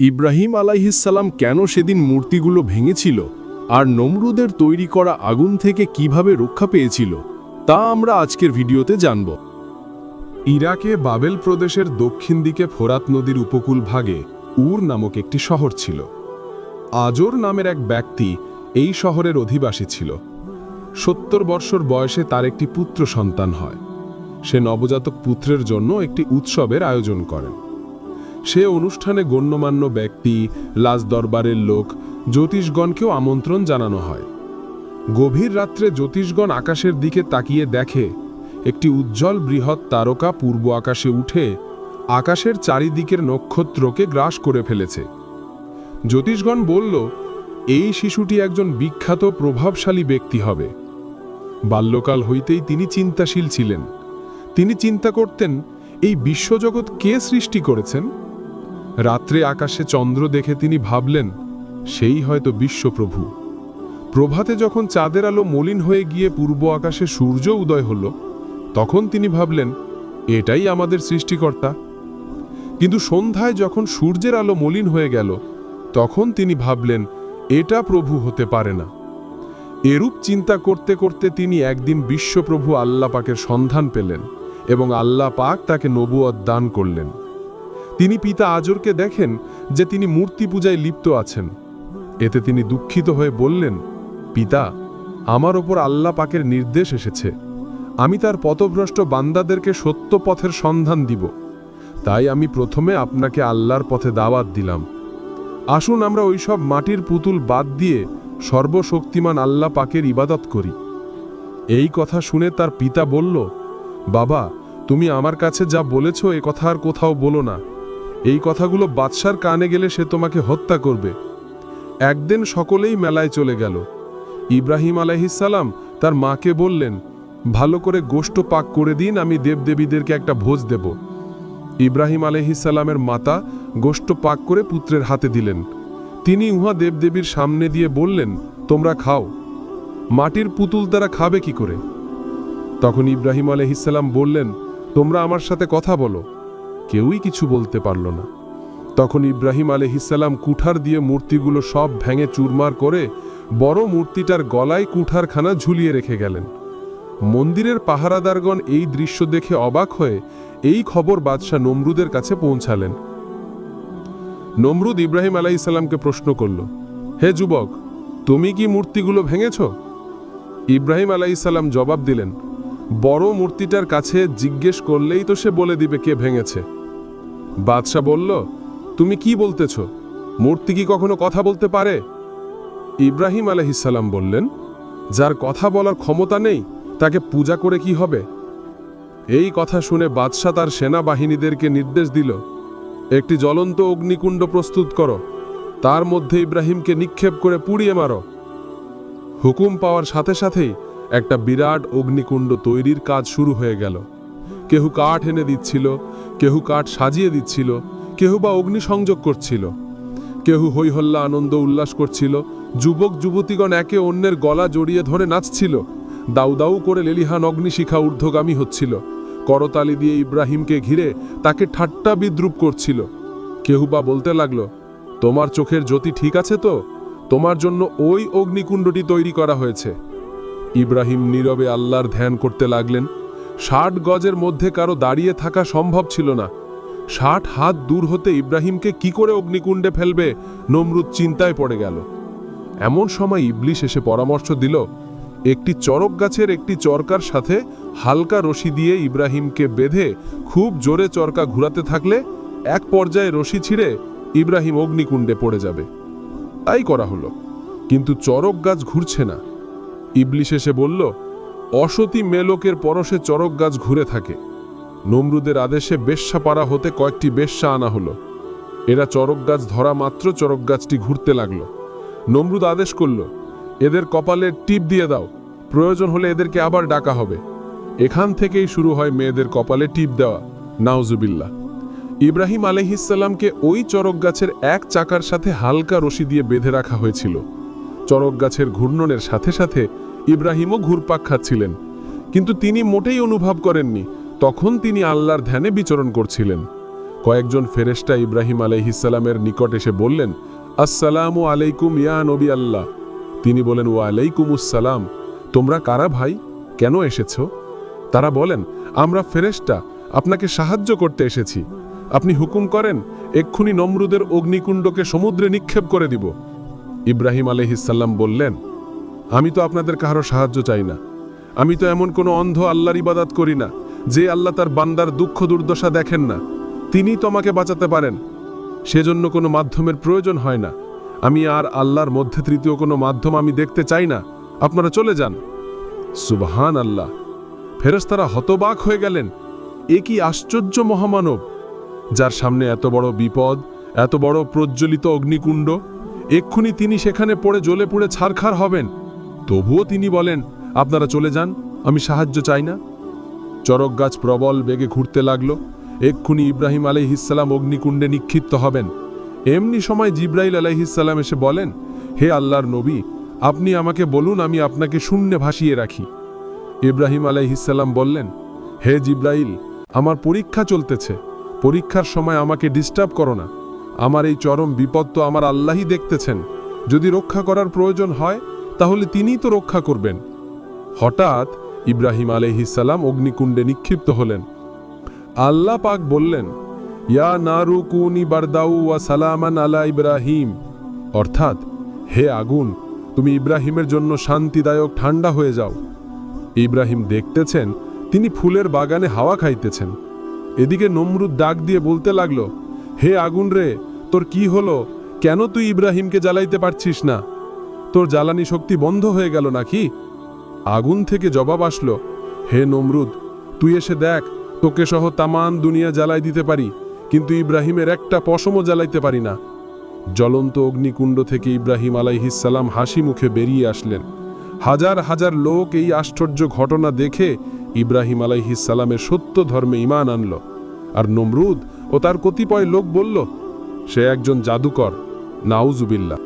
ইব্রাহিম আলাইহিসাল্লাম কেন সেদিন মূর্তিগুলো ভেঙেছিল আর নমরুদের তৈরি করা আগুন থেকে কীভাবে রক্ষা পেয়েছিল, তা আমরা আজকের ভিডিওতে জানব। ইরাকে বাবেল প্রদেশের দক্ষিণ দিকে ফোরাত নদীর উপকূল ভাগে উর নামক একটি শহর ছিল। আজর নামের এক ব্যক্তি এই শহরের অধিবাসী ছিল। সত্তর বৎসর বয়সে তার একটি পুত্র সন্তান হয়। সে নবজাতক পুত্রের জন্য একটি উৎসবের আয়োজন করেন। সে অনুষ্ঠানে গণ্যমান্য ব্যক্তি লাজ দরবারের লোক, জ্যোতিষগণকেও আমন্ত্রণ জানানো হয়। গভীর রাত্রে জ্যোতিষগণ আকাশের দিকে তাকিয়ে দেখে, একটি উজ্জ্বল বৃহৎ তারকা পূর্ব আকাশে উঠে আকাশের চারিদিকের নক্ষত্রকে গ্রাস করে ফেলেছে। জ্যোতিষগণ বলল, এই শিশুটি একজন বিখ্যাত প্রভাবশালী ব্যক্তি হবে। বাল্যকাল হইতেই তিনি চিন্তাশীল ছিলেন। তিনি চিন্তা করতেন, এই বিশ্বজগৎ কে সৃষ্টি করেছেন? রাত্রে আকাশে চন্দ্র দেখে তিনি ভাবলেন, সেই হয়তো বিশ্বপ্রভু। প্রভাতে যখন চাঁদের আলো মলিন হয়ে গিয়ে পূর্ব আকাশে সূর্য উদয় হল, তখন তিনি ভাবলেন, এটাই আমাদের সৃষ্টিকর্তা। কিন্তু সন্ধ্যায় যখন সূর্যের আলো মলিন হয়ে গেল, তখন তিনি ভাবলেন, এটা প্রভু হতে পারে না। এরূপ চিন্তা করতে করতে তিনি একদিন বিশ্বপ্রভু আল্লাহ পাকের সন্ধান পেলেন এবং আল্লাহ পাক তাকে নবুয়ত দান করলেন। তিনি পিতা আজরকে দেখেন যে তিনি মূর্তি পূজায় লিপ্ত আছেন। এতে তিনি দুঃখিত হয়ে বললেন, পিতা, আমার ওপর আল্লাহ পাকের নির্দেশ এসেছে। আমি তার পথভ্রষ্ট বান্দাদেরকে সত্য পথের সন্ধান দিব। তাই আমি প্রথমে আপনাকে আল্লাহর পথে দাওয়াত দিলাম। আসুন আমরা ওইসব মাটির পুতুল বাদ দিয়ে সর্বশক্তিমান আল্লাহ পাকের ইবাদত করি। এই কথা শুনে তার পিতা বলল, বাবা, তুমি আমার কাছে যা বলেছ এ কথা আর কোথাও বলো না। এই কথাগুলো বাদশার কানে গেলে সে তোমাকে হত্যা করবে। একদিন সকলেই মেলায় চলে গেল। ইব্রাহিম আলাইহিসাল্লাম তার মাকে বললেন, ভালো করে গোষ্ঠ পাক করে দিন, আমি দেবদেবীদেরকে একটা ভোজ দেব। ইব্রাহিম আলহিসাল্লামের মাতা গোষ্ঠ পাক করে পুত্রের হাতে দিলেন। তিনি উহা দেবদেবীর সামনে দিয়ে বললেন, তোমরা খাও। মাটির পুতুল তারা খাবে কি করে? তখন ইব্রাহিম আলহিসাল্লাম বললেন, তোমরা আমার সাথে কথা বলো। কেউই কিছু বলতে পারল না। তখন ইব্রাহিম আলহিসাল্লাম কুঠার দিয়ে মূর্তিগুলো সব ভেঙে চুরমার করে বড় মূর্তিটার গলায় কুঠারখানা ঝুলিয়ে রেখে গেলেন। মন্দিরের পাহারাদারগণ এই দৃশ্য দেখে অবাক হয়ে এই খবর বাদশাহ নমরুদের কাছে পৌঁছালেন। নমরুদ ইব্রাহিম আলাইসাল্লামকে প্রশ্ন করল, হে যুবক, তুমি কি মূর্তিগুলো ভেঙেছ? ইব্রাহিম আলাইসাল্লাম জবাব দিলেন, বড় মূর্তিটার কাছে জিজ্ঞেস করলেই তো সে বলে দিবে কে ভেঙেছে। বাদশাহ বলল, তুমি কি বলতেছ? মূর্তি কি কখনো কথা বলতে পারে? ইব্রাহিম আলহিসাল্লাম বললেন, যার কথা বলার ক্ষমতা নেই, তাকে পূজা করে কি হবে? এই কথা শুনে বাদশাহ তার সেনাবাহিনীদেরকে নির্দেশ দিল, একটি জ্বলন্ত অগ্নিকুণ্ড প্রস্তুত করো। তার মধ্যে ইব্রাহিমকে নিক্ষেপ করে পুড়িয়ে মারো। হুকুম পাওয়ার সাথে সাথেই একটা বিরাট অগ্নিকুণ্ড তৈরির কাজ শুরু হয়ে গেল। কেহু কাঠ এনে দিচ্ছিল, কেহু কাঠ সাজিয়ে দিচ্ছিল, কেহু বা অগ্নিসংযোগ করছিল। কেহু হৈহল্লা আনন্দ উল্লাস করছিল, যুবক যুবতীগণ একে অন্যের গলা জড়িয়ে ধরে নাচছিল। দাউ দাউ করে লেলিহান অগ্নিশিখা ঊর্ধ্বগামী হচ্ছিল। করতালি দিয়ে ইব্রাহিমকে ঘিরে তাকে ঠাট্টা বিদ্রুপ করছিল। কেহু বা বলতে লাগল, তোমার চোখের জ্যোতি ঠিক আছে তো? তোমার জন্য ওই অগ্নিকুণ্ডটি তৈরি করা হয়েছে। ইব্রাহিম নীরবে আল্লাহর ধ্যান করতে লাগলেন। ষাট গজের মধ্যে কারও দাঁড়িয়ে থাকা সম্ভব ছিল না। ষাট হাত দূর হতে ইব্রাহিমকে কি করে অগ্নিকুণ্ডে ফেলবে, নমরুদ চিন্তায় পড়ে গেল। এমন সময় ইবলিশ এসে পরামর্শ দিল, একটি চরক গাছের একটি চরকার সাথে হালকা রশি দিয়ে ইব্রাহিমকে বেঁধে খুব জোরে চরকা ঘুরাতে থাকলে এক পর্যায়ে রশি ছিঁড়ে ইব্রাহিম অগ্নিকুণ্ডে পড়ে যাবে। তাই করা হলো। কিন্তু চরক গাছ ঘুরছে না। ইবলিশ এসে বলল অসতী মেলোকের পরশে চরক গাছ ঘুরে থাকে। নমরুদের আদেশে বেশ্যা পাড়া হতে কয়েকটি বেশ্যা আনা হলো। এরা চরক গাছ ধরা মাত্র চরক গাছটি ঘুরতে লাগল। নমরুদ আদেশ করল, এদের কপালে টিপ দিয়ে দাও, প্রয়োজন হলে এদেরকে আবার ডাকা হবে। এখান থেকেই শুরু হয় মেয়েদের কপালে টিপ দেওয়া নাউজুবিল্লা ইব্রাহিম আলহিসাল্লামকে ওই চরক গাছের এক চাকার সাথে হালকা রশি দিয়ে বেঁধে রাখা হয়েছিল। চরক গাছের ঘূর্ণনের সাথে সাথে ইব্রাহিমও ঘুরপাক খাচ্ছিলেন। কিন্তু তিনি মোটেই অনুভব করেননি। তখন তিনি আল্লাহর ধ্যানে বিচরণ করছিলেন। কয়েকজন ফেরেশতা ইব্রাহিম আলাইহিসাল্লামের নিকট এসে বললেন, আসসালামু আলাইকুম ইয়া নবী আল্লাহ। তিনি বলেন ওয়া আলাইকুমুসসালাম তোমরা কারা ভাই? কেন এসেছ? তারা বলেন, আমরা ফেরেশতা, আপনাকে সাহায্য করতে এসেছি। আপনি হুকুম করেন, এক্ষুনি নমরুদের অগ্নিকুণ্ডকে সমুদ্রে নিক্ষেপ করে দিব। ইব্রাহিম আলহিসাল্লাম বললেন আমি তো আপনাদের কারও সাহায্য চাই না। আমি তো এমন কোনো অন্ধ আল্লাহর ইবাদাত করি না, যে আল্লাহ তার বান্দার দুঃখ দুর্দশা দেখেন না। তিনি তোমাকে বাঁচাতে পারেন। সেজন্য কোনো মাধ্যমের প্রয়োজন হয় না। আমি আর আল্লাহর মধ্যে তৃতীয় কোনো মাধ্যম আমি দেখতে চাই না। আপনারা চলে যান। সুবহান আল্লাহ ফেরেশতারা হতবাক হয়ে গেলেন। এ কি আশ্চর্য মহামানব! যার সামনে এত বড় বিপদ, এত বড় প্রজ্বলিত অগ্নিকুণ্ড, এক্ষুনি তিনি সেখানে পড়ে জ্বলে পুড়ে ছারখার হবেন। তবুও তিনি বলেন, আপনারা চলে যান, আমি সাহায্য চাই না। চরক গাছ প্রবল বেগে ঘুরতে লাগল। এক্ষুনি ইব্রাহিম আলাইহিসাল্লাম অগ্নিকুণ্ডে নিক্ষিপ্ত হবেন। এমনি সময় জিব্রাইল আলাইহিসাল্লাম এসে বলেন, হে আল্লাহর নবী, আপনি আমাকে বলুন, আমি আপনাকে শূন্যে ভাসিয়ে রাখি। ইব্রাহিম আলাইহিসাল্লাম বললেন, হে জিব্রাইল, আমার পরীক্ষা চলতেছে। পরীক্ষার সময় আমাকে ডিস্টার্ব করো না। আমার এই চরম বিপদ তো আমার আল্লাহই দেখতেছেন। যদি রক্ষা করার প্রয়োজন হয় তাহলে তিনিই তো রক্ষা করবেন। হঠাৎ ইব্রাহিম আলহিসাল্লাম অগ্নিকুণ্ডে নিক্ষিপ্ত হলেন। আল্লাহ পাক বললেন, ইয়া নারু কুনি বারদাউ ওয়া সালামান আলা ইব্রাহিম। অর্থাৎ, হে আগুন, তুমি ইব্রাহিমের জন্য শান্তিদায়ক ঠান্ডা হয়ে যাও। ইব্রাহিম দেখতেছেন, তিনি ফুলের বাগানে হাওয়া খাইতেছেন। এদিকে নমরুদ ডাক দিয়ে বলতে লাগল, হে আগুন রে, তোর কি হলো? কেন তুই ইব্রাহিমকে জ্বালাইতে পারছিস না? তোর জ্বালানি শক্তি বন্ধ হয়ে গেল নাকি? আগুন থেকে জবাব আসলো, হে নমরুদ, তুই এসে দেখ, তোকে সহ তামান দুনিয়া জ্বালাই দিতে পারি, কিন্তু ইব্রাহিমের একটা পশমও জ্বালাইতে পারি না। জ্বলন্ত অগ্নিকুণ্ড থেকে ইব্রাহিম আলাইহিসাল্লাম হাসি মুখে বেরিয়ে আসলেন। হাজার হাজার লোক এই আশ্চর্য ঘটনা দেখে ইব্রাহিম আলাইহিসাল্লামের সত্য ধর্মে ইমান আনল। আর নমরুদ ও তার কতিপয় লোক বলল, সে একজন জাদুকর নাউজুবিল্লা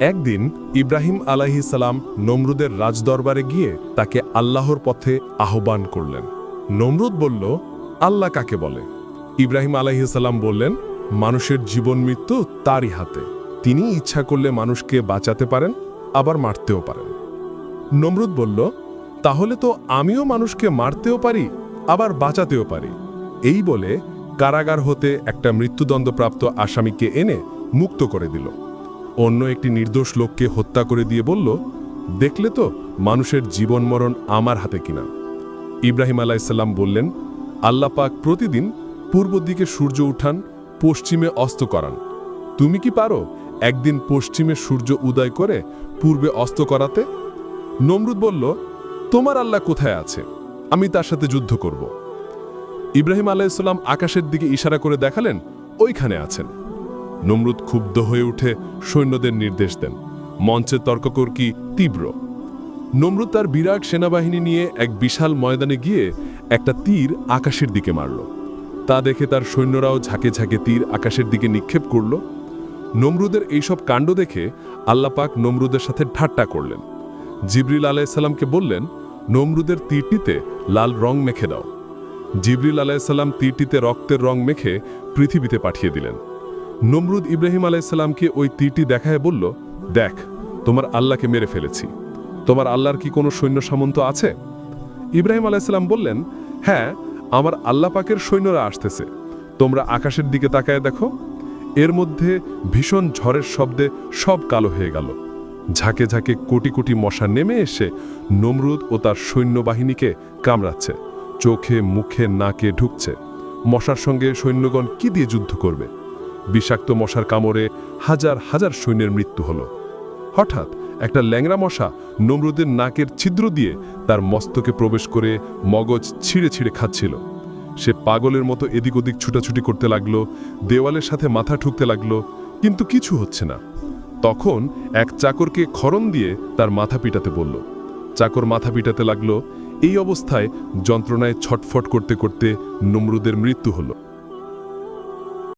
একদিন ইব্রাহিম আলাইহিসাল্লাম নমরুদের রাজদরবারে গিয়ে তাকে আল্লাহর পথে আহ্বান করলেন। নমরুদ বলল, আল্লাহ কাকে বলে? ইব্রাহিম আলাইহিসাল্লাম বললেন, মানুষের জীবন মৃত্যু তারই হাতে। তিনি ইচ্ছা করলে মানুষকে বাঁচাতে পারেন, আবার মারতেও পারেন। নমরুদ বলল, তাহলে তো আমিও মানুষকে মারতেও পারি, আবার বাঁচাতেও পারি। এই বলে কারাগার হতে একটা মৃত্যুদণ্ডপ্রাপ্ত আসামিকে এনে মুক্ত করে দিল। অন্য একটি নির্দোষ লোককে হত্যা করে দিয়ে বলল, দেখলে তো মানুষের জীবন মরণ আমার হাতে কিনা? ইব্রাহিম আলাইসাল্লাম বললেন, আল্লাহ পাক প্রতিদিন পূর্ব দিকে সূর্য উঠান, পশ্চিমে অস্ত করান। তুমি কি পারো একদিন পশ্চিমে সূর্য উদয় করে পূর্বে অস্ত করাতে? নমরুদ বলল, তোমার আল্লাহ কোথায় আছে? আমি তার সাথে যুদ্ধ করব। ইব্রাহিম আলাইসাল্লাম আকাশের দিকে ইশারা করে দেখালেন, ওইখানে আছেন। নমরুদ ক্ষুব্ধ হয়ে উঠে সৈন্যদের নির্দেশ দেন। মঞ্চের তর্ককর্কি তীব্র। নমরুদ তার বিরাট সেনাবাহিনী নিয়ে এক বিশাল ময়দানে গিয়ে একটা তীর আকাশের দিকে মারল। তা দেখে তার সৈন্যরাও ঝাঁকে ঝাঁকে তীর আকাশের দিকে নিক্ষেপ করল। নমরুদের এইসব কাণ্ড দেখে আল্লাপাক নমরুদের সাথে ঠাট্টা করলেন। জিবরিল আলাইসাল্লামকে বললেন, নমরুদের তীরটিতে লাল রং মেখে দাও। জিবরিল আলাইসাল্লাম তীরটিতে রক্তের রং মেখে পৃথিবীতে পাঠিয়ে দিলেন। নমরুদ ইব্রাহিম আলাইসাল্লামকে ওই তীরটি দেখায় বলল, দেখ, তোমার আল্লাহকে মেরে ফেলেছি। তোমার আল্লাহর কি কোনো সৈন্য সামন্ত আছে? ইব্রাহিম আলাইসাল্লাম বললেন হ্যাঁ আমার আল্লাহ পাকের সৈন্যরা আসতেছে। তোমরা আকাশের দিকে তাকায় দেখো। এর মধ্যে ভীষণ ঝড়ের শব্দে সব কালো হয়ে গেল। ঝাঁকে ঝাঁকে কোটি কোটি মশা নেমে এসে নমরুদ ও তার সৈন্যবাহিনীকে কামড়াচ্ছে। চোখে, মুখে, নাকে ঢুকছে। মশার সঙ্গে সৈন্যগণ কি দিয়ে যুদ্ধ করবে? বিষাক্ত মশার কামড়ে হাজার হাজার সৈন্যের মৃত্যু হলো। হঠাৎ একটা ল্যাংরা মশা নমরুদের নাকের ছিদ্র দিয়ে তার মস্তকে প্রবেশ করে মগজ ছিঁড়ে ছিঁড়ে খাচ্ছিল। সে পাগলের মতো এদিক ওদিক ছুটাছুটি করতে লাগল, দেওয়ালের সাথে মাথা ঠুকতে লাগল, কিন্তু কিছু হচ্ছে না। তখন এক চাকরকে খরণ দিয়ে তার মাথা পিটাতে বলল। চাকর মাথা পিটাতে লাগল, এই অবস্থায় যন্ত্রণায় ছটফট করতে করতে নমরুদের মৃত্যু হলো।